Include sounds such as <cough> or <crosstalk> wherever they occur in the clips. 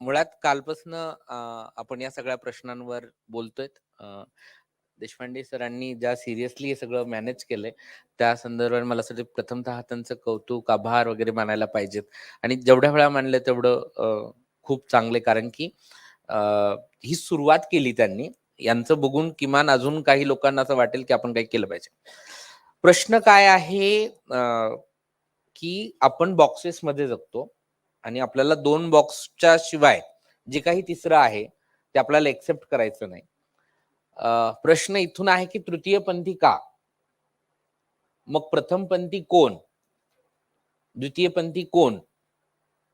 मुळात कालपासून आपण या सगळ्या प्रश्नांवर बोलतोय देशपांडे सरांनी ज्या सिरियसली हे सगळं मॅनेज केलंय त्या संदर्भात मला असं प्रथमतः त्यांचं कौतुक आभार वगैरे मानायला पाहिजेत. आणि जेवढ्या वेळा मानलं तेवढं खूप चांगले. कारण की ही सुरुवात केली त्यांनी. यांचं बघून किमान अजून काही लोकांना असं वाटेल की आपण काही केलं पाहिजे. प्रश्न काय आहे? की आपण बॉक्सेसमध्ये जगतो. आणि आपल्याला दोन बॉक्सच्या शिवाय जे काही तिसरं आहे ते आपल्याला एक्सेप्ट करायचं नाही. प्रश्न इथून आहे की तृतीय पंथी का? मग प्रथम पंथी कोण? द्वितीय पंथी कोण?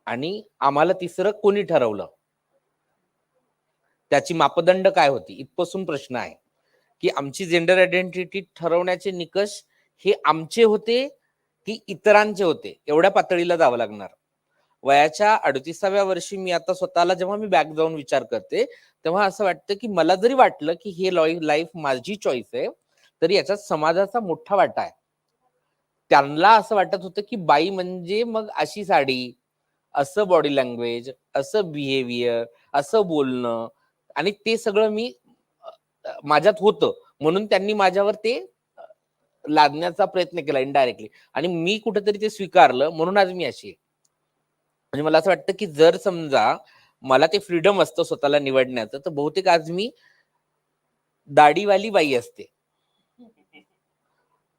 आणि आम्हाला तिसरं कोणी ठरवलं? त्याची मापदंड काय होती? इथपासून प्रश्न आहे की आमची जेंडर आयडेंटिटी ठरवण्याचे निकष हे आमचे होते की इतरांचे होते? एवढ्या पातळीला जावं लागणार. वयाच्या अडतीसाव्या वर्षी मी आता स्वतःला जेव्हा मी बॅक जाऊन विचार करते तेव्हा असं वाटतं की मला जरी वाटलं की हे लाईफ माझी चॉईस आहे तरी याच्यात समाजाचा मोठा वाटा आहे. त्यांना असं वाटत होतं की बाई म्हणजे मग अशी साडी असं बॉडी लँग्वेज असं बिहेवियर असं बोलणं आणि ते सगळं मी माझ्यात होतं. म्हणून त्यांनी माझ्यावर ते लादण्याचा प्रयत्न केला इनडायरेक्टली आणि मी कुठेतरी ते स्वीकारलं म्हणून आज मी अशी आहे. म्हणजे मला असं वाटतं की जर समजा मला ते फ्रीडम असतं स्वतःला निवडण्याचं तर बहुतेक आज मी दाढीवाली बाई असते.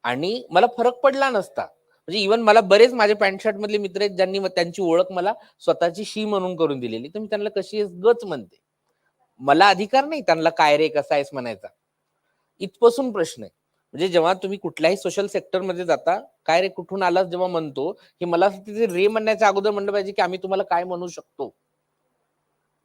आणि मला फरक पडला नसता. म्हणजे इवन मला बरेच माझे पॅन्ट शर्ट मधले मित्र आहेत ज्यांनी त्यांची ओळख मला स्वतःची शी म्हणून करून दिलेली. तर मी त्यांना कशी गच म्हणते. मला अधिकार नाही त्यांना काय रे कसा आहेस म्हणायचा. इथपासून प्रश्न आहे. म्हणजे जेव्हा तुम्ही कुठल्याही सोशल सेक्टरमध्ये जाता काय रे कुठून आलास जेव्हा म्हणतो की मला असं तिथे रे म्हणण्याच्या अगोदर म्हणलं पाहिजे की आम्ही तुम्हाला काय म्हणू शकतो?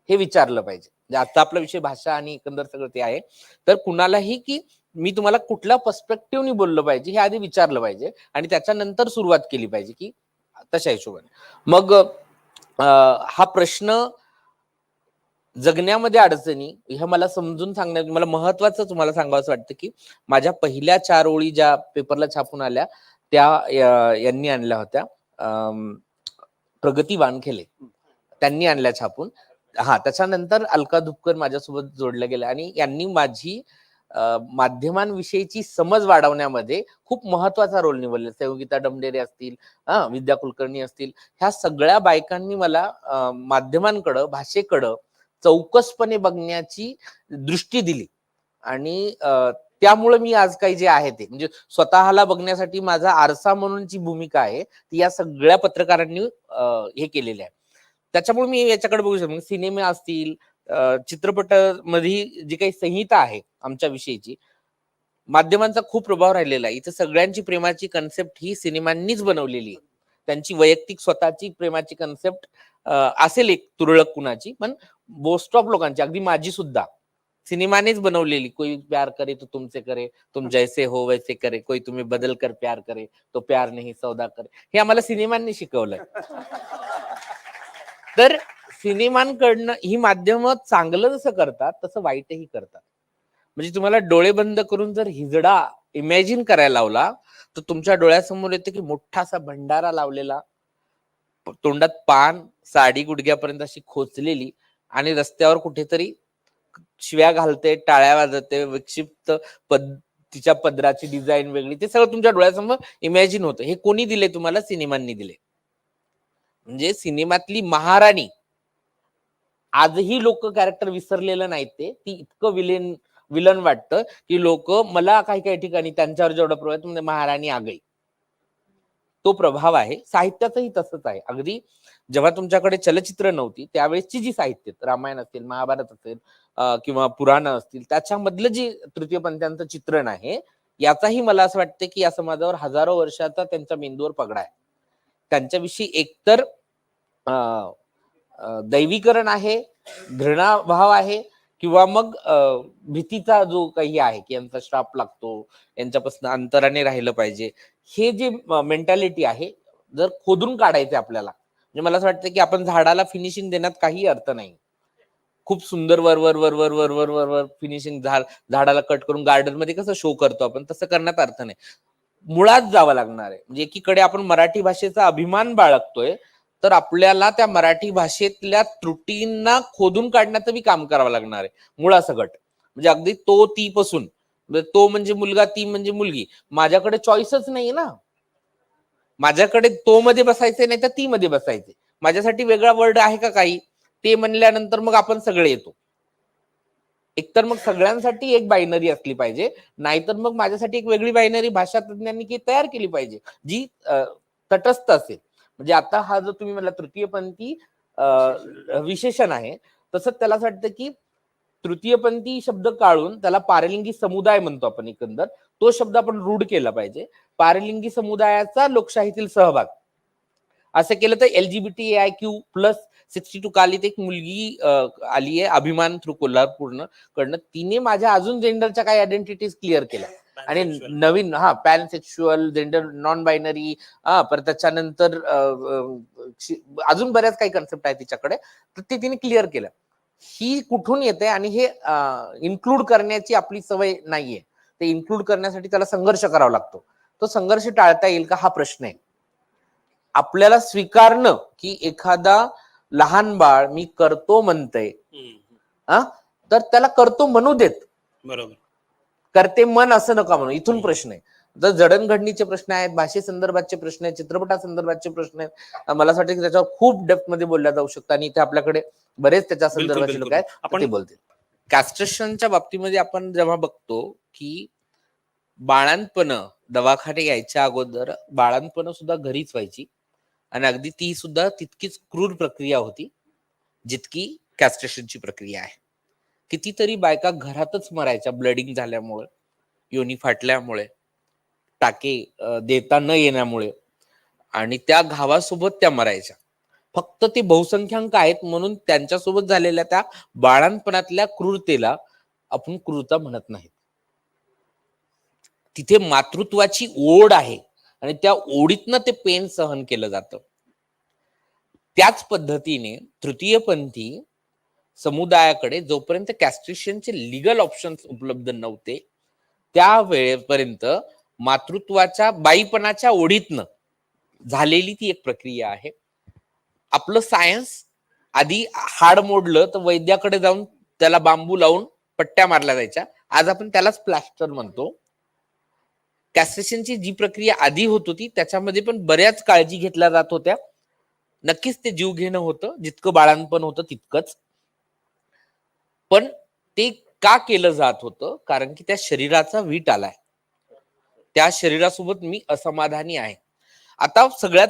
हे विचारलं पाहिजे. म्हणजे आता आपला विषय भाषा आणि एकंदर सगळं ते आहे. तर कुणालाही की मी तुम्हाला कुठल्या पर्स्पेक्टिव्हनी बोललं पाहिजे हे आधी विचारलं पाहिजे आणि त्याच्यानंतर सुरुवात केली पाहिजे की तशा हिशोबाने. मग हा प्रश्न जगण्यामध्ये अडचणी ह्या मला समजून सांगण्यात मला महत्वाचं तुम्हाला सांगावं वाटतं की माझ्या पहिल्या चार ओळी ज्या पेपरला छापून आल्या त्या यांनी आणल्या होत्या. प्रगती वानखेले. त्यांनी आणल्या छापून. हा त्याच्यानंतर अलका धुपकर माझ्यासोबत जोडल्या गेल्या आणि यांनी माझी माध्यमांविषयीची समज वाढवण्यामध्ये खूप महत्त्वाचा रोल निवडला. संगीता डमडेरे असतील विद्या कुलकर्णी असतील ह्या सगळ्या बायकांनी मला माध्यमांकडं भाषेकडं चौकसपणे बघण्याची दृष्टी दिली. आणि त्यामुळे मी आज काही जे आहे ते म्हणजे स्वतःला बघण्यासाठी माझा आरसा म्हणून जी भूमिका आहे ती या सगळ्या पत्रकारांनी हे केलेली आहे त्याच्यामुळे मी याच्याकडे बघू शकतो. सिनेमे असतील चित्रपटामध्ये जी काही संहिता आहे आमच्या विषयीची माध्यमांचा खूप प्रभाव राहिलेला आहे. इथं सगळ्यांची प्रेमाची कन्सेप्ट ही सिनेमांनीच बनवलेली आहे. त्यांची वैयक्तिक स्वतःची प्रेमाची कन्सेप्ट असेल एक तुरळक कुणाची. पण मोस्ट ऑफ लोकांची अगदी माझी सुद्धा. सिनेमानेच बनवलेली कोई प्यार करे तो तुमसे करे तुम जैसे हो वैसे करे कोई तुम्ही बदल कर प्यार करे तो प्यार नाही सौदा करे. हे आम्हाला सिनेमांनी शिकवलंय. तर सिनेमांकडनं ही माध्यम चांगलं जसं करतात तसं वाईटही करतात. म्हणजे तुम्हाला डोळे बंद करून जर हिजडा इमॅजिन करायला लावला तर तुमच्या डोळ्यासमोर येते की मोठा असा भंडारा लावलेला तोंडात पान साडी गुडघ्यापर्यंत अशी खोचलेली आणि रस्त्यावर कुठेतरी शिव्या घालते टाळ्या वाजवते विक्षिप्त पद तिच्या पदराची डिझाईन वेगळी. ते सगळं तुमच्या डोळ्यासमोर इमॅजिन होतं. हे कोणी दिले तुम्हाला? सिनेमांनी दिले. म्हणजे सिनेमातली महाराणी. आजही लोक कॅरेक्टर विसरलेलं नाहीत ते. ती इतकं विलेन विलन वाटतं की लोक मला काही काही ठिकाणी त्यांच्यावर जेवढा प्रभाव म्हणजे महाराणी आगई तो प्रभाव आहे. साहित्याचंही तसंच आहे. अगदी जेव्हा तुमच्याकडे चलचित्र नव्हती त्यावेळेसची जी साहित्य रामायण असेल महाभारत असेल किंवा पुराण असतील त्याच्यामधलं जी तृतीयपंथांचं चित्रण आहे याचाही मला असं वाटतं की या समाजावर हजारो वर्षाचा त्यांच्या मेंदूवर पगडा आहे. त्यांच्याविषयी एकतर अं, दैवीकरण आहे घृणाभाव आहे किंवा मग भीतीचा जो काही आहे की यांचा श्राप लागतो यांच्यापासून अंतराने राहिलं पाहिजे हे जे मेंटॅलिटी आहे जर खोदून काढायचे आपल्याला म्हणजे मला असं वाटतं की आपण झाडाला फिनिशिंग देण्यात काही अर्थ नाही. खूप सुंदर वर वर वर वर वर वर वर वर फिनिशिंग झाड झाडाला कट करून गार्डनमध्ये कसं शो करतो आपण तसं करण्यात अर्थ नाही. मुळात जावं लागणार आहे. म्हणजे एकीकडे आपण मराठी भाषेचा अभिमान बाळगतोय तर आपल्याला त्या मराठी भाषेतल्या त्रुटींना खोदून काढण्याचं बी काम करावं लागणार आहे. मुळासकट म्हणजे अगदी तो ती पासून म्हणजे तो म्हणजे मुलगा ती म्हणजे मुलगी. माझ्याकडे चॉईसच नाही ना. माझ्याकडे तो मध्ये बसायचे नाही तर ती मध्ये बसायचे माझ्यासाठी वेगळा वर्ड आहे का काही? ते म्हणल्यानंतर मग आपण सगळे येतो. एकतर मग सगळ्यांसाठी एक बायनरी असली पाहिजे. नाहीतर मग माझ्यासाठी एक वेगळी बायनरी भाषा तज्ञांनी की तयार केली पाहिजे. जी तटस्थ असेल. म्हणजे आता हा जो तुम्ही मला तृतीयपंथी विशेषण. आहे तसंच त्याला असं वाटतं की तृतीयपंथी शब्द काढून त्याला पारलिंगी समुदाय म्हणतो आपण एकंदर. तो शब्द आपण रूढ केला पाहिजे. पारलिंगी समुदायाचा लोकशाहीतील सहभाग. असं केलं तर LGBT I Q plus sixty two कालीत एक मुलगी आली आहे अभिमान थ्रू कोल्हापूरनं. कडनं तिने माझ्या अजून जेंडरच्या काही आयडेंटिटीज क्लिअर केल्या. आणि नवीन हा pansexual gender non binary हा परत त्याच्यानंतर अजून बऱ्याच काही कन्सेप्ट आहेत तिच्याकडे तर ते तिने क्लिअर केलं. ही कुठून येते आणि हे इन्क्लूड करण्याची आपली सवय नाहीये. ते इन्क्लूड करण्यासाठी त्याला संघर्ष करावा लागतो. तो संघर्ष टाळता येईल का? हा प्रश्न आहे. आपल्याला स्वीकारणं की एखादा लहान बाळ मी करतो म्हणतंय. तर त्याला करतो म्हणू देत. बरोबर. करते मन असं नका म्हणू. इथून प्रश्न आहे. जर जडणघडणीचे प्रश्न आहेत भाषे संदर्भातचे प्रश्न आहेत चित्रपटा संदर्भातचे प्रश्न आहेत मला असं वाटतं की त्याच्यावर खूप डेप्थमध्ये बोलल्या जाऊ शकतं आणि इथे आपल्याकडे बरेच त्याच्या संदर्भाचे लोक. आहेत आपण बोलतील. कॅस्ट्रेशनच्या बाबतीमध्ये आपण जेव्हा बघतो की बाळांपण दवाखाने यायच्या अगोदर बाळांपण सुद्धा घरीच व्हायची आणि अगदी ती सुद्धा तितकीच क्रूर प्रक्रिया होती जितकी कॅस्ट्रेशनची प्रक्रिया आहे. कितीतरी बायका घरातच मरायच्या ब्लडिंग झाल्यामुळे योनी फाटल्यामुळे टाके देता न येण्यामुळे आणि त्या घावासोबत त्या मरायच्या. फक्त ते बहुसंख्याक आहेत म्हणून त्यांच्यासोबत झालेल्या त्या बाळांपणातल्या क्रूरतेला आपण क्रूरता म्हणत नाहीत. तिथे मातृत्वाची ओढ आहे आणि त्या ओढीतनं ते पेन सहन केलं जातं. त्याच पद्धतीने तृतीयपंथी समुदायाकडे जोपर्यंत कॅस्ट्रेशनचे लिगल ऑप्शन्स उपलब्ध नव्हते त्या वेळेपर्यंत मातृत्वाच्या बाईपणाच्या ओढीतनं झालेली ती एक प्रक्रिया आहे. आपलं सायन्स आधी हाड मोडलं तर वैद्याकडे जाऊन त्याला बांबू लावून पट्ट्या मारल्या जायच्या. आज आपण त्यालाच प्लास्टर म्हणतो. कॅस्ट्रेशनची जी प्रक्रिया आधी होत होती त्याच्यामध्ये पण बऱ्याच काळजी घेतल्या जात होत्या. नक्कीच ते जीव घेणं होतं. जितकं बाळांपण होतं तितकंच. पण ते का केलं जात होतं? कारण की त्या शरीराचा वीट आलाय. त्या शरीरासोबत मी असमाधानी आहे. आता सगळ्यात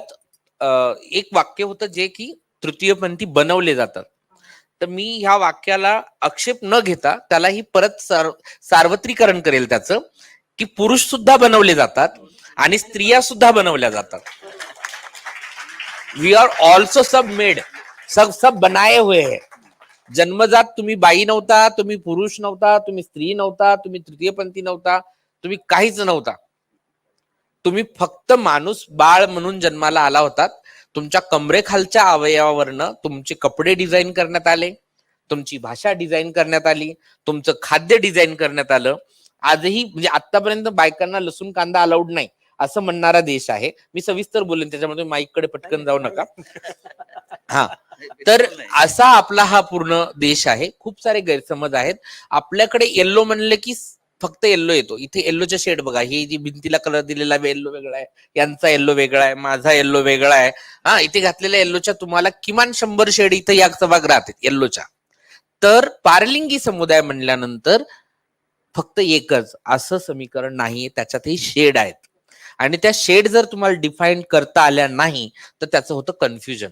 एक वाक्य होतं जे की तृतीयपंथी बनवले जातात. तर मी ह्या वाक्याला आक्षेप न घेता त्यालाही परत सार- सार्वत्रिकरण करेल त्याचं की पुरुष सुद्धा बनवले जातात आणि स्त्रिया सुद्धा बनवल्या जातात. वी आर ऑल्सो सब मेड सब सब बनाए हुए है. जन्मजात तुम्ही बाई नव्हता तुम्ही पुरुष नव्हता तुम्ही स्त्री नव्हता तुम्ही तृतीयपंथी नव्हता तुम्ही काहीच नव्हता. तुम्ही फक्त माणूस बाळ म्हणून जन्माला आला होतात तुमच्या कमरेखालच्या अवयवावरनं तुमचे कपडे डिझाईन करण्यात आले तुमची भाषा डिझाईन करण्यात आली तुमचं खाद्य डिझाईन करण्यात आलं. आजही म्हणजे आतापर्यंत बायकांना लसूण कांदा अलाउड नाही असं म्हणणारा देश आहे. मी सविस्तर बोलेन त्याच्यामध्ये माईककडे पटकन जाऊ नका. हा. <laughs> तर असा आपला हा पूर्ण देश आहे. खूप सारे गैरसमज आहेत. आपल्याकडे येल्लो म्हणले की फक्त येल्लो येतो. इथे येल्लोच्या शेड बघा. ही जी भिंतीला कलर दिलेला येल्लो वेगळा आहे. यांचा येल्लो वेगळा आहे. माझा येल्लो वेगळा आहे. हा इथे घातलेल्या येल्लोच्या तुम्हाला किमान शंभर शेड इथे या सभागृहात आहेत येल्लोच्या तर पारलिंगी समुदाय म्हणल्यानंतर फक्त एकच असं समीकरण नाहीये. त्याच्यातही शेड आहेत. आणि त्या शेड जर तुम्हाला डिफाईन करता आल्या नाही तर त्याचं होतं कन्फ्युजन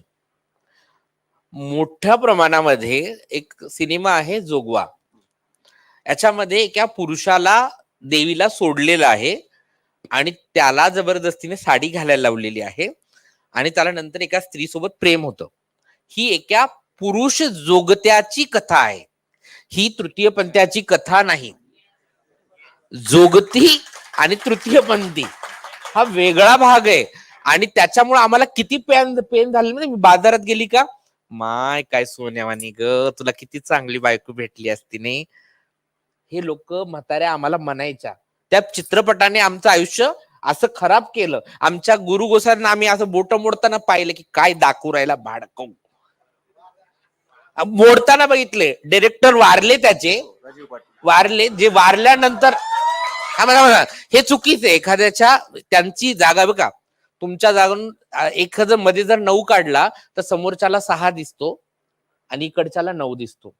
मोठ्या प्रमाणामध्ये एक सिनेमा आहे जोगवा. याच्यामध्ये एका पुरुषाला देवीला सोडलेलं आहे आणि त्याला जबरदस्तीने साडी घालायला लावलेली आहे आणि त्याला नंतर एका स्त्रीसोबत प्रेम होतं. ही एका पुरुष जोगत्याची कथा आहे. ही तृतीयपंथ्याची कथा नाही. जोगती आणि तृतीयपंथी हा वेगळा भाग आहे. आणि त्याच्यामुळे आम्हाला किती पेन पेन झाले? म्हणजे बाजारात गेली का? माय काय सोन्यावानी ग तुला किती चांगली बायको भेटली असती नाही हे लोक म्हाताऱ्या आम्हाला म्हणायच्या त्या चित्रपटाने आमचं आयुष्य असं खराब केलं. आमच्या गुरु गोसांना आम्ही असं बोट मोडताना पाहिलं की काय दाखवू राहिला भाडकं. मोडताना बघितले डिरेक्टर वारले त्याचे. वारले जे वारल्यानंतर. हे चुकीचं आहे. एखाद्याच्या त्यांची जागा बघा. तुमच्या एक एखादं मध्ये जर नऊ काढला तर समोरच्याला सहा दिसतो आणि इकडच्याला नऊ दिसतो.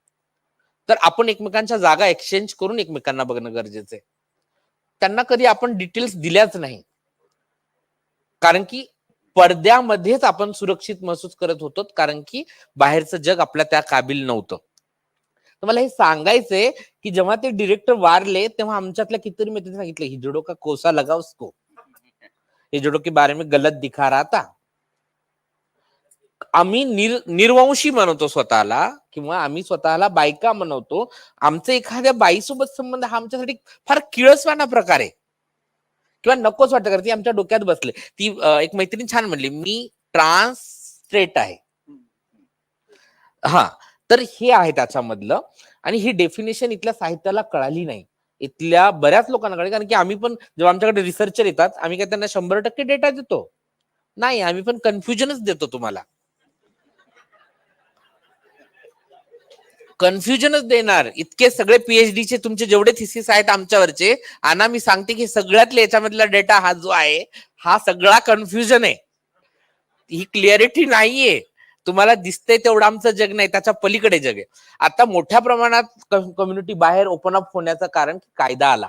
तर आपण एकमेकांच्या जागा एक्सचेंज करून एकमेकांना बघणं गरजेचं आहे. त्यांना कधी आपण डिटेल्स दिल्याच नाही. कारण की पडद्यामध्येच आपण सुरक्षित महसूस करत होतो कारण की बाहेरचं जग आपल्या त्या काबिल नव्हतं. तर मला हे सांगायचंय की जेव्हा ते डिरेक्टर वारले तेव्हा आमच्यातल्या कितीतरी मित्र सांगितलं हिजडो का कोसा लगावस्को? ये हिजडो के बारे में गलत दिखा रहा था। आम्ही निर निर्वंशी म्हणतो स्वतःला किंवा आम्ही स्वतःला बायका मनवतो आमचा एखाद्या बाईसोबत संबंध हा आमच्यासाठी फार किळसवाना प्रकार आहे. किंवा नकोच वाटतं कारण ती आमच्या डोक्यात बसले. ती एक मैत्रीण छान म्हणली मी ट्रान्स स्ट्रेट आहे. हा तर हे आहे त्याच्यामधलं. आणि ही डेफिनेशन इथल्या साहित्याला कळाली नाही. इथल्या बऱ्याच लोकांकडे कारण की आम्ही पण जेव्हा आमच्याकडे रिसर्चर येतात आम्ही काय त्यांना शंभर टक्के डेटा देतो. नाही आम्ही पण कन्फ्युजनच देतो तुम्हाला. कन्फ्युजनच देणार. इतके सगळे पीएचडी चे तुमचे जेवढे थिसिस आहेत आमच्यावरचे आणि मी सांगते की सगळ्यातले याच्यामधला डेटा हा जो आहे हा सगळा कन्फ्युजन आहे. ही क्लिअरिटी नाहीये. तुम्हाला दिसतंय तेवढं आमचं जग नाही त्याच्या पलीकडे जग आहे. आता मोठ्या प्रमाणात कम्युनिटी बाहेर ओपन अप होण्याचं कारण की कायदा आला.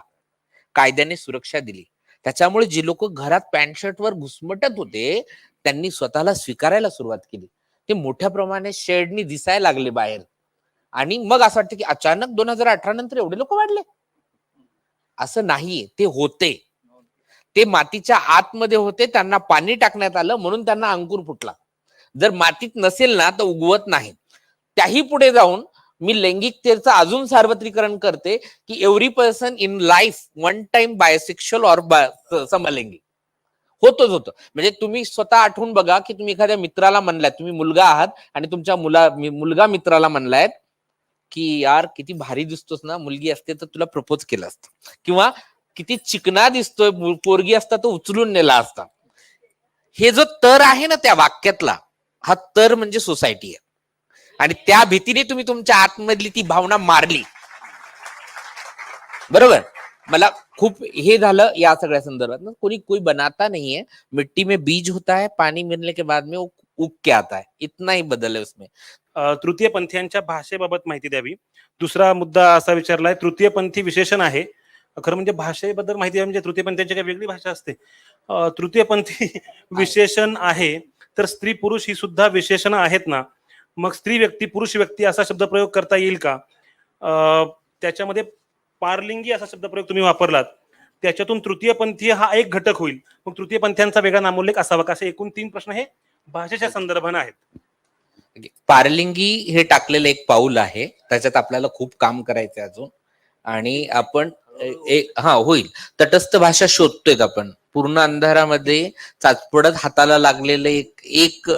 कायद्याने सुरक्षा दिली. त्याच्यामुळे जे लोक घरात पॅन्ट शर्टवर घुसमटत होते त्यांनी स्वतःला स्वीकारायला सुरुवात केली. ते मोठ्या प्रमाणात शेडनी दिसायला लागले बाहेर. आणि मग असं वाटतं की अचानक दोन हजार अठरा नंतर एवढे लोक वाढले. असं नाहीये ते होते. ते मातीच्या आतमध्ये होते त्यांना पाणी टाकण्यात आलं म्हणून त्यांना अंकुर फुटला. जर मातीत नसेल ना तर उगवत नाही. त्याही पुढे जाऊन मी लैंगिकतेचं अजून सार्वत्रिकरण करते की every person in life one time bisexual और समलैंगिक. होतच होतं. म्हणजे तुम्ही स्वतः आठवून बघा की तुम्ही एखाद्या मित्राला म्हणलात तुम्ही मुलगा आहात आणि तुमच्या मुला मुलगा मित्राला म्हणलायत की यार किती भारी दिसतोस ना मुलगी असते तर तुला प्रपोज केलं असतं. किंवा किती चिकना दिसतोय पोरगी असता तो उचलून नेला असता. हे जो तर आहे ना त्या वाक्यातला हा तर म्हणजे सोसायटी आहे. आणि त्या भीतीने तुम्ही तुमच्या आतमधली ती भावना मारली. बरोबर? मला खूप हे झालं या सगळ्या संदर्भात कोणी कोई बनाता नहीं है मिट्टी में बीज होता है पाणी मिलने के बाद में उग के आता है. इतना ही बदल है उसमें. तृतीय पंथीयांच्या भाषेबाबत माहिती द्यावी. दुसरा मुद्दा असा विचारलाय तृतीयपंथी विशेषण आहे. खरं म्हणजे भाषेबद्दल माहिती द्यावी म्हणजे तृतीयपंथीयांची काही वेगळी भाषा असते. तृतीय तृतीयपंथी <laughs> विशेषण आहे तर स्त्री पुरुष ही सुद्धा विशेषणं आहेत ना. मग स्त्री व्यक्ती पुरुष व्यक्ती असा शब्दप्रयोग करता येईल का? त्याच्यामध्ये पारलिंगी असा शब्दप्रयोग तुम्ही वापरलात. त्याच्यातून तृतीयपंथी हा एक घटक होईल. मग तृतीयपंथीयांचा वेगळा नामोल्लेख असावा का? असे एकूण तीन प्रश्न हे भाषेच्या संदर्भाने आहेत. पारलिंगी हे टाकलेलं एक पाऊल आहे. त्याच्यात आपल्याला खूप काम करायचंय अजून. आणि आपण एक हा होईल. तटस्थ भाषा शोधतोय आपण. पूर्ण अंधारामध्ये चाचपडत हाताला लागलेलं एक एक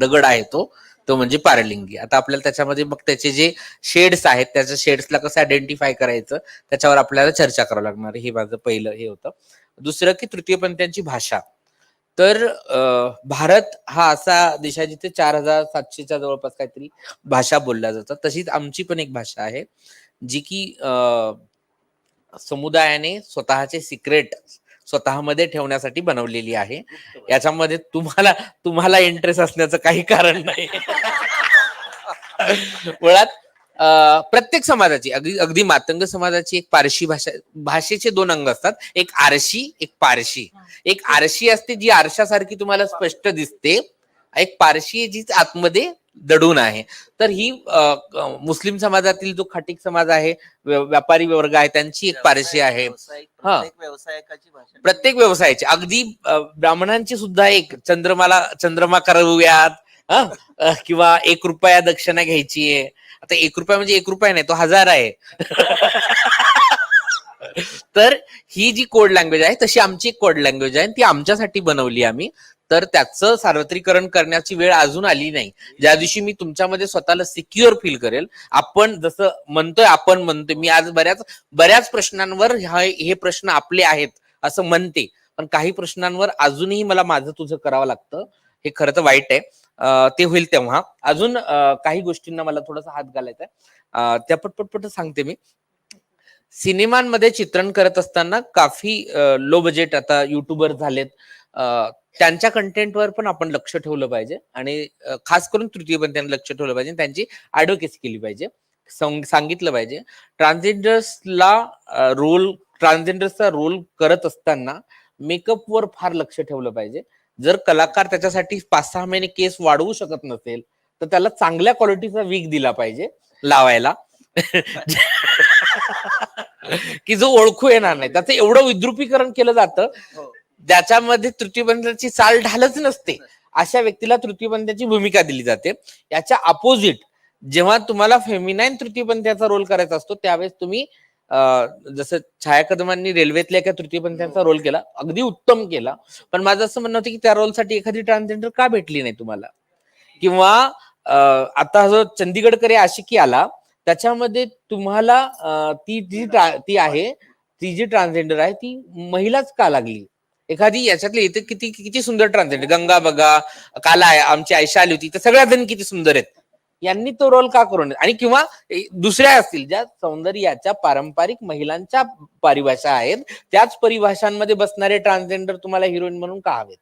दगड आहे तो तो म्हणजे पारलिंगी. आता आपल्याला त्याच्यामध्ये मग त्याचे जे शेड्स आहेत त्याच्या शेड्सला कसं आयडेंटिफाय करायचं त्याच्यावर आपल्याला चर्चा करावं लागणार. हे माझं पहिलं हे होतं. दुसरं की तृतीयपंथ्यांची भाषा. तर भारत हा असा देश आहे जिथे चार हजार सातशेच्या जवळपास काहीतरी भाषा बोलल्या जातात. तशीच आमची पण एक भाषा आहे जी की समुदायाने स्वतःचे सिक्रेट स्वतःमध्ये ठेवण्यासाठी बनवलेली आहे. याच्यामध्ये तुम्हाला तुम्हाला इंटरेस्ट असण्याचं काही कारण नाही. मुळात प्रत्येक समाजाची अगदी अगदी मातंग समाजाची एक पारशी भाषा भाषेचे दोन अंग असतात. एक आरशी एक पारशी. एक आरशी असते जी आरशासारखी तुम्हाला स्पष्ट दिसते. एक पारशी जीच आतमध्ये दडून आहे. तर ही मुस्लिम समाजातील जो खाटिक समाज आहे व्य- व्यापारी वर्ग आहे त्यांची एक पारशी आहे. हा. प्रत्येक व्यावसायिकाची भाषा. प्रत्येक व्यवसायाची. अगदी ब्राह्मणांची सुद्धा एक चंद्रमाला चंद्रमा करवूयात हं? किंवा एक रुपया दक्षिणा घ्यायची आहे. आता एक रुपया म्हणजे एक रुपया नाही तो हजार आहे. <laughs> तर ही जी कोड लँग्वेज आहे तशी आमची एक कोड लँग्वेज आहे ती आमच्यासाठी बनवली आम्ही. तर त्याचं सार्वत्रिकरण करण्याची वेळ अजून आली नाही. ज्या दिवशी मी तुमच्यामध्ये स्वतःला सिक्युअर फील करेल आपण जसं म्हणतोय आपण म्हणतोय. मी आज बऱ्याच बऱ्याच प्रश्नांवर हे प्रश्न आपले आहेत असं म्हणते. पण काही प्रश्नांवर अजूनही मला माझं तुझं करावं लागतं. हे खरं तर वाईट आहे. ते होईल तेव्हा. अजून काही गोष्टींना मला थोडासा हात घालायचा आहे. त्या पटपटपट सांगते मी. सिनेमांमध्ये चित्रण करत असताना काफी लो बजेट आता युट्यूबर झालेत. त्यांच्या कंटेंटवर पण आपण लक्ष ठेवलं पाहिजे आणि खास करून तृतीयपंथीयांना लक्ष ठेवलं पाहिजे त्यांची ऍडव्होकेसी केली पाहिजे. सांगितलं पाहिजे. ट्रान्सजेंडर्सला रोल ट्रान्सजेंडर्सचा रोल करत असताना मेकअपवर फार लक्ष ठेवलं पाहिजे. जर कलाकार त्याच्यासाठी पाच सहा महिने केस वाढवू शकत नसेल तर त्याला चांगल्या क्वालिटीचा वीक दिला पाहिजे लावायला. <laughs> की जो ओळखू येणार नाही. त्याचं एवढं विद्रुपीकरण केलं जातं हो. ज्याच्यामध्ये तृतीयपंथाची चाल ढालच नसते अशा व्यक्तीला तृतीयपंथाची भूमिका दिली जाते. याच्या अपोजिट जेव्हा तुम्हाला फेमिनाईन तृतीयपंथ्याचा रोल करायचा असतो त्यावेळेस तुम्ही जसं छाया कदमांनी रेल्वेतल्या एका तृतीयपंथ्यांचा रोल केला अगदी उत्तम केला. पण माझं असं म्हणणं होतं की त्या रोलसाठी एखादी ट्रान्सजेंडर का भेटली नाही तुम्हाला? किंवा आता जो चंदीगडकडे आशिकी आला त्याच्यामध्ये तुम्हाला ती जी ती आहे ती जी ट्रान्सजेंडर आहे ती महिलाच का लागली? एखादी याच्यातली इथे किती किती सुंदर ट्रान्सजेंडर गंगा बघा काला आहे आमची आयशा आली होती. तर सगळ्या जण किती सुंदर आहेत. यांनी तो रोल का करून आणि किंवा दुसऱ्या असतील ज्या सौंदर्याच्या पारंपरिक महिलांच्या परिभाषा आहेत त्याच परिभाषांमध्ये बसणारे ट्रान्सजेंडर तुम्हाला हिरोईन म्हणून का हवेत?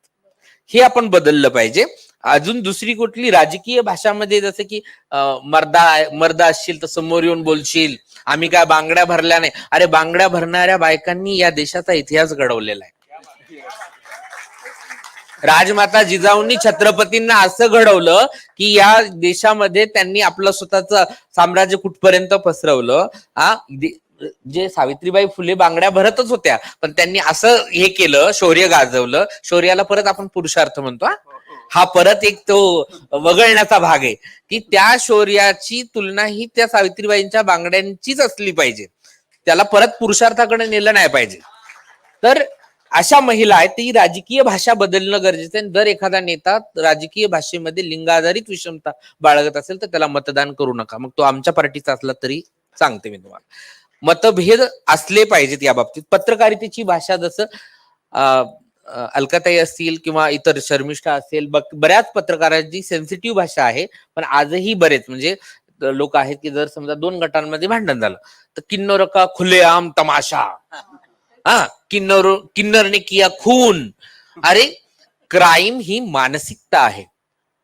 हे आपण बदललं पाहिजे. अजून दुसरी कुठली राजकीय भाषामध्ये जसं की मर्दा मर्दा असशील तर समोर येऊन बोलशील. आम्ही काय बांगड्या भरल्या नाही. अरे बांगड्या भरणाऱ्या बायकांनी या देशाचा इतिहास घडवलेला आहे. राजमाता जिजाऊंनी छत्रपतींना असं घडवलं की या देशामध्ये त्यांनी आपलं स्वतःच साम्राज्य कुठपर्यंत पसरवलं? हा? जे सावित्रीबाई फुले बांगड्या भरतच होत्या पण त्यांनी असं हे केलं शौर्य गाजवलं. शौर्याला परत आपण पुरुषार्थ म्हणतो हा परत एक तो वगळण्याचा भाग आहे. की त्या शौर्याची तुलना ही त्या सावित्रीबाईंच्या बांगड्यांचीच असली पाहिजे. त्याला परत पुरुषार्थाकडे नेलं नाही पाहिजे. तर अशा महिला आहेत ती राजकीय भाषा बदलणं गरजेचं आहे. जर एखादा नेता राजकीय भाषेमध्ये लिंगाधारित विषमता बाळगत असेल तर त्याला मतदान करू नका. मग तो आमच्या पार्टीचा असला तरी सांगते मी तुम्हाला. मतभेद असले पाहिजेत या बाबतीत. पत्रकारितेची भाषा जसं अलकाताई असतील किंवा इतर शर्मिष्ठा असेल बऱ्याच पत्रकारांची सेन्सिटिव्ह भाषा आहे पण आजही बरेच म्हणजे लोक आहेत की जर समजा दोन गटांमध्ये भांडण झालं तर किन्नोरका खुलेआम तमाशा. हा किन्नर किन्नरने किया खून. अरे क्राईम ही मानसिकता आहे.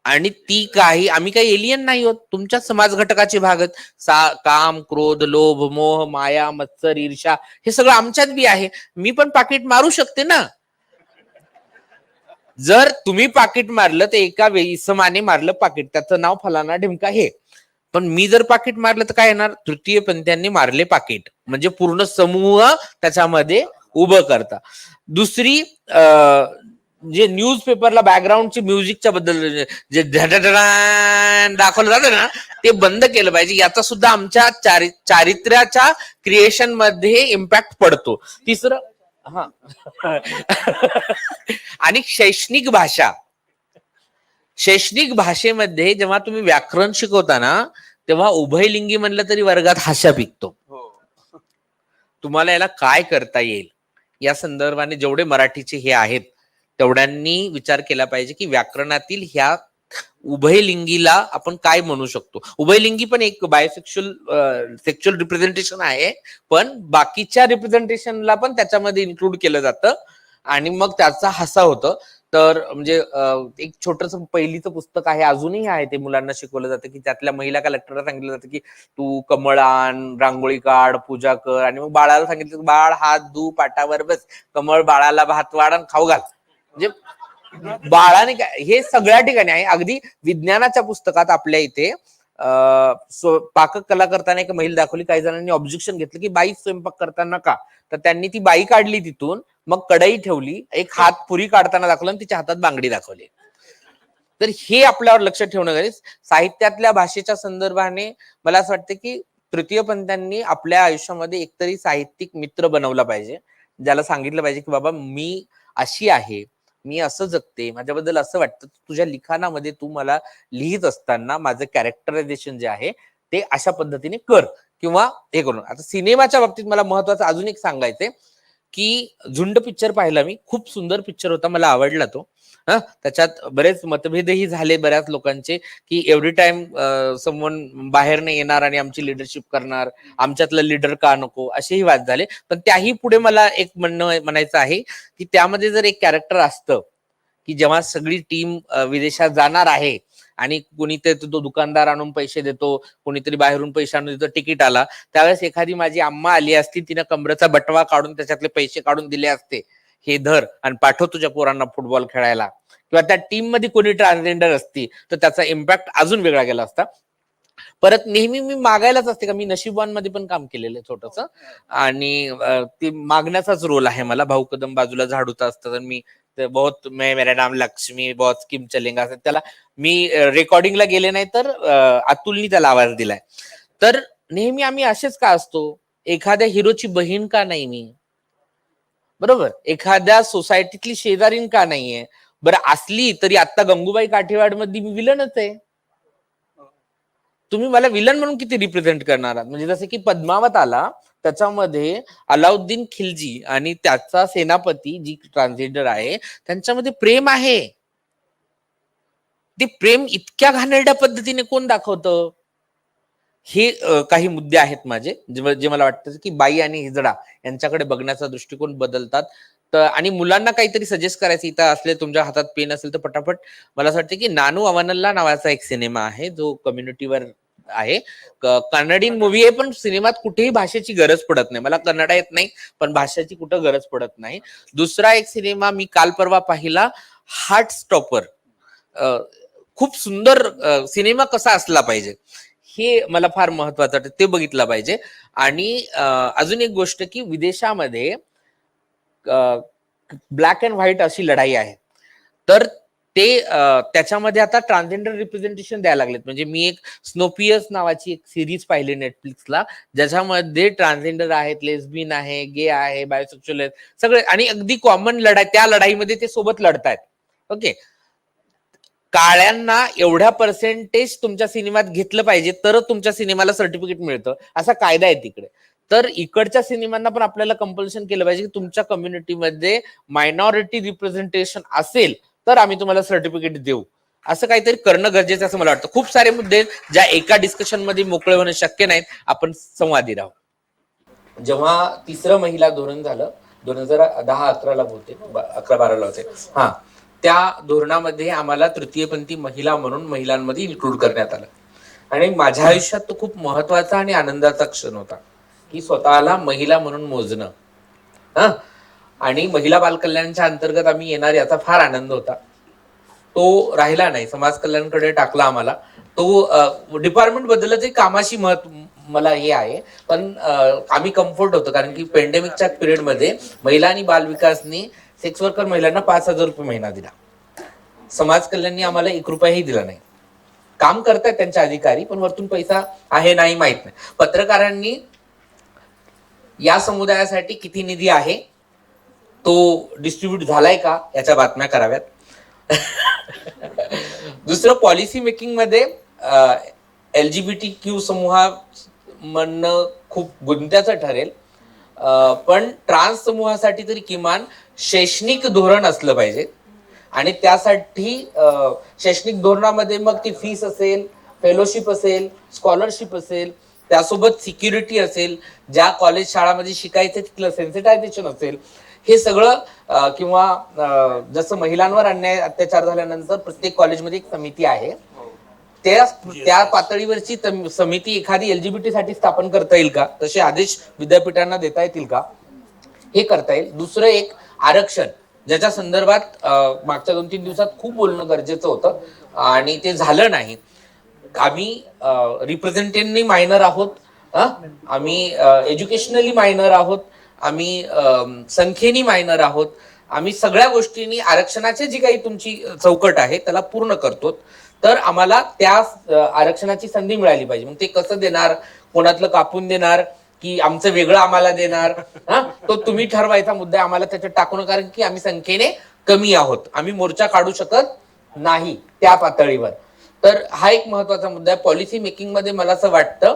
आणि ती काही आम्ही काही एलियन नाही होत तुमच्या समाज घटकाचे भागत सा काम क्रोध लोभ मोह माया मत्सर ईर्षा हे सगळं आमच्यात बी आहे. मी पण पाकिट मारू शकते ना? जर तुम्ही पाकिट मारलं तर एका वेळी इसमाने मारलं पाकिट. त्याचं नाव फलाना ढिमका हे पण मी जर पाकिट मारलं तर काय येणार तृतीय पंथ्यांनी मारले पाकिट. म्हणजे पूर्ण समूह त्याच्यामध्ये उभं करता. दुसरी जे न्यूज पेपरला बॅकग्राऊंडची म्युझिकच्या बद्दल जे दाखवलं जातं ना ते बंद केलं पाहिजे. याचा सुद्धा आमच्या चारि चारित्र्याच्या क्रिएशनमध्ये इम्पॅक्ट पडतो. तिसरं हा. <laughs> आणि शैक्षणिक भाषा. शैक्षणिक भाषेमध्ये जेव्हा तुम्ही व्याकरण शिकवता ना तेव्हा उभयलिंगी म्हणलं तरी वर्गात हास्या पिकतो. तुम्हाला याला काय करता येईल? या संदर्भाने जेवढे मराठीचे हे आहेत तेवढ्यांनी विचार केला पाहिजे की व्याकरणातील ह्या उभयलिंगीला आपण काय म्हणू शकतो? उभयलिंगी पण एक बायोसेक्शुअल सेक्शुअल रिप्रेझेंटेशन आहे पण बाकीच्या रिप्रेझेंटेशनला पण त्याच्यामध्ये इन्क्लूड केलं जातं आणि मग त्याचा हसा होतं. तर म्हणजे एक छोटस पहिलीचं पुस्तक आहे अजूनही आहे ते मुलांना शिकवलं जातं की त्यातल्या महिला कलेक्टरला सांगितलं जातं की तू कमळ आण रांगोळी काढ पूजा कर आणि मग बाळाला सांगितलं बाळ हात धू पाटावर बस कमळ बाळाला भात वाढ आणि खाऊ घाल. म्हणजे बाळाने काय हे सगळ्या ठिकाणी आहे. अगदी विज्ञानाच्या पुस्तकात आपल्या इथे अं, स्व- पाककला करताना एक महिला दाखवली. काही जणांनी ऑब्जेक्शन घेतलं की बाई स्वयंपाक करताना का? तर त्यांनी ती बाई काढली तिथून. मग कढई ठेवली एक हात पुरी काढताना दाखवलं आणि तिच्या हातात बांगडी दाखवली. तर हे आपल्यावर लक्ष ठेवणं गरजेचं साहित्यातल्या भाषेच्या संदर्भाने मला असं वाटतं की तृतीयपंथांनी आपल्या आयुष्यामध्ये एकतरी साहित्यिक मित्र बनवला पाहिजे. ज्याला सांगितलं पाहिजे की बाबा मी अशी आहे मी असं जगते माझ्याबद्दल असं वाटतं तुझ्या लिखाणामध्ये तू मला लिहित असताना माझं कॅरेक्टरायझेशन जे आहे ते अशा पद्धतीने कर किंवा हे करून. आता सिनेमाच्या बाबतीत मला महत्वाचं अजून एक सांगायचंय. की झुंड पिक्चर पाहिला मी. खूप सुंदर पिक्चर होता मला आवडला तो. हा त्याच्यात बरेच मतभेदही झाले बऱ्याच लोकांचे की एव्हरी टाइम समवन बाहेर नाही येणार आणि आमची लिडरशिप करणार आमच्यातलं लीडर का नको असेही वाद झाले. पण त्याही पुढे मला एक म्हणणं म्हणायचं आहे की त्यामध्ये जर एक कॅरेक्टर असतं की जेव्हा सगळी टीम विदेशात जाणार आहे आणि कुणी ते तो दुकानदार आणून पैसे देतो कोणीतरी बाहेरून पैसे आणून देतो तिकीट आला. त्यावेळेस एखादी माझी आम्मा आली असती तिनं कमरेचा बटवा काढून त्याच्यातले पैसे काढून दिले असते. हे धर आणि पाठव तुझ्या पोरांना फुटबॉल खेळायला. किंवा त्या टीममध्ये कोणी ट्रान्सजेंडर असती तर त्याचा इम्पॅक्ट अजून वेगळा गेला असता. परत नेहमी मी मागायलाच असते का? मी नशिबांमध्ये पण काम केलेलं आहे छोटस आणि ते मागण्याचाच रोल आहे मला. भाऊ कदम बाजूला झाडूचा असतं तर मी बहुत मैं मेरा नाम लक्ष्मी बहुत किम चलेंगा। असं त्याला मी रेकॉर्डिंगला गेले नाही तर अतुलनी त्याला आवाज दिलाय. तर नेहमी आम्ही असेच का असतो? एखाद्या हिरोची बहीण का नाही मी? बरोबर? एखाद्या सोसायटीतली शेजारीन का नाहीये? बरं असली तरी आता गंगूबाई काठेवाडमध्ये मी विलनच आहे. तुम्ही मला विलन म्हणून किती रिप्रेझेंट करणार आहात? म्हणजे जसं की पद्मावत आला त्याच्यामध्ये अलाउद्दीन खिलजी आणि त्याचा सेनापती जी ट्रान्सजेंडर आहे त्यांच्यामध्ये प्रेम आहे. ते प्रेम इतक्या घाणेरड्या पद्धतीने कोण दाखवतं? हे काही मुद्दे आहेत माझे जे जे मला वाटतं की बाई आणि हिजडा यांच्याकडे बघण्याचा दृष्टिकोन बदलतात. तर आणि मुलांना काहीतरी सजेस्ट करायचं इथं असले तुमच्या हातात पेन असेल तर पटापट. मला असं वाटतं की नानू अवनल्ला नावाचा एक सिनेमा आहे जो कम्युनिटीवर आहे. क- कन्नडीन मूवी आहे पण सिनेमात कुठेही भाषेची गरज पडत नाही. मला कन्नडा येत नाही पण भाषेची कुठं गरज पडत नाही. दुसरा एक सिनेमा मी काल परवा पाहिला हार्ट स्टॉपर खूप सुंदर सिनेमा कसा असला पाहिजे हे मला फार महत्वाचं वाटतं. ते बघितलं पाहिजे. आणि अजून एक गोष्ट की विदेशामध्ये ब्लॅक अँड व्हाईट अशी लढाई आहे. तर ते त्याच्यामध्ये आता ट्रान्सजेंडर रिप्रेझेंटेशन द्यायला लागलेत. म्हणजे मी एक स्नोपियस नावाची एक सिरीज पाहिली नेटफ्लिक्सला ज्याच्यामध्ये ट्रान्सजेंडर आहेत लेस्बिन आहे गे आहे बायोसेक्च्युअल आहेत सगळे. आणि अगदी कॉमन लढाई त्या लढाईमध्ये ते सोबत लढतायत. ओके काळ्यांना एवढ्या पर्सेंटेज तुमच्या सिनेमात घेतलं पाहिजे तर तुमच्या सिनेमाला सर्टिफिकेट मिळतं. असा कायदा आहे तिकडे. तर इकडच्या सिनेमांना पण आपल्याला कंपल्शन केलं पाहिजे की तुमच्या कम्युनिटीमध्ये मायनॉरिटी रिप्रेझेंटेशन असेल तर आम्ही तुम्हाला सर्टिफिकेट देऊ. असं काहीतरी करणं गरजेचं असं मला वाटतं. खूप सारे मुद्दे ज्या एका डिस्कशनमध्ये मोकळे होणं शक्य नाहीत आपण संवादी राहू. जेव्हा तिसरं महिला धोरण झालं दोन हजार दहा अकराला होते अकरा बाराला होते. हा त्या धोरणामध्ये आम्हाला तृतीयपंथी महिला म्हणून महिलांमध्ये इन्क्लूड करण्यात आलं. आणि माझ्या आयुष्यात तो खूप महत्त्वाचा आणि आनंदाचा क्षण होता की स्वतःला महिला म्हणून मोजणं. हा आणि महिला बालकल्याणच्या अंतर्गत आम्ही येणार याचा फार आनंद होता. तो राहिला नाही समाज कल्याणकडे टाकला आम्हाला. तो डिपार्टमेंट बद्दलच कामाशी महत्त्व मला हे आहे. पण आम्ही कम्फर्ट होतो कारण की पेंडेमिकच्या पिरियडमध्ये महिला आणि बालविकासनी सेक्स वर्कर महिलांना पाच हजार रुपये महिना दिला. समाज कल्याणनी आम्हाला एक रुपयाही दिला नाही. काम करतायत त्यांचे अधिकारी पण वरतून पैसा आहे नाही माहीत नाही. पत्रकारांनी या समुदायासाठी किती निधी आहे तो डिस्ट्रीब्यूट झालाय का याच्या बातम्या कराव्यात. दुसरं policy मेकिंगमध्ये L G B T Q समूहा म्हणणं खूप गुंत्याचं ठरेल. पण ट्रान्स समूहासाठी तरी किमान शैक्षणिक धोरण असलं पाहिजे. आणि त्यासाठी शैक्षणिक धोरणामध्ये मग ती फीस असेल फेलोशिप असेल स्कॉलरशिप असेल त्यासोबत सिक्युरिटी असेल ज्या कॉलेज शाळामध्ये शिकायचं तिथलं सेन्सिटायझेशन असेल हे सगळं किंवा जसं महिलांवर अन्याय अत्याचार झाल्यानंतर प्रत्येक कॉलेजमध्ये एक समिती आहे. त्या त्या पातळीवरची समिती एखादी एलजीबीटी साठी स्थापन करता येईल का? तसे आदेश विद्यापीठांना देता येतील का? हे करता येईल. दुसरं एक आरक्षण ज्याच्या संदर्भात मागच्या दोन तीन दिवसात खूप बोलणं गरजेचं होतं आणि ते झालं नाही. आम्ही रिप्रेझेंटेटिव्हनी मायनर आहोत? आम्ही एज्युकेशनली मायनर आहोत. आम्ही संख्येनी मायनर आहोत. आम्ही सगळ्या गोष्टींनी आरक्षणाची जी काही तुमची चौकट आहे त्याला पूर्ण करतो तर आम्हाला त्या आरक्षणाची संधी मिळाली पाहिजे. मग ते कसं देणार? कोणातलं कापून देणार? की आमचं वेगळं आम्हाला देणार? हा? तो तुम्ही ठरवायचा मुद्दा आम्हाला त्याच्यात टाकून कारण की आम्ही संख्येने कमी आहोत. आम्ही मोर्चा काढू शकत नाही त्या पातळीवर. तर हा एक महत्त्वाचा मुद्दा आहे. पॉलिसी मेकिंगमध्ये मला असं वाटतं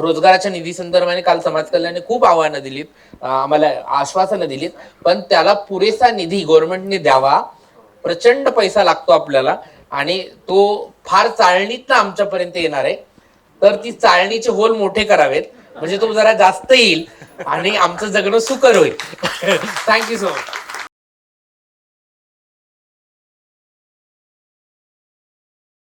रोजगाराच्या निधी संदर्भाने काल समाज कल्याणने खूप आव्हानं दिलीत. आम्हाला आश्वासनं दिलीत. पण त्याला पुरेसा निधी गव्हर्नमेंटने द्यावा. प्रचंड पैसा लागतो आपल्याला. आणि तो फार चाळणीत आमच्यापर्यंत येणार आहे. तर ती चाळणीचे होल मोठे करावेत. म्हणजे तो जरा जास्त येईल आणि आमचं जगणं सुकर होईल. Thank you so much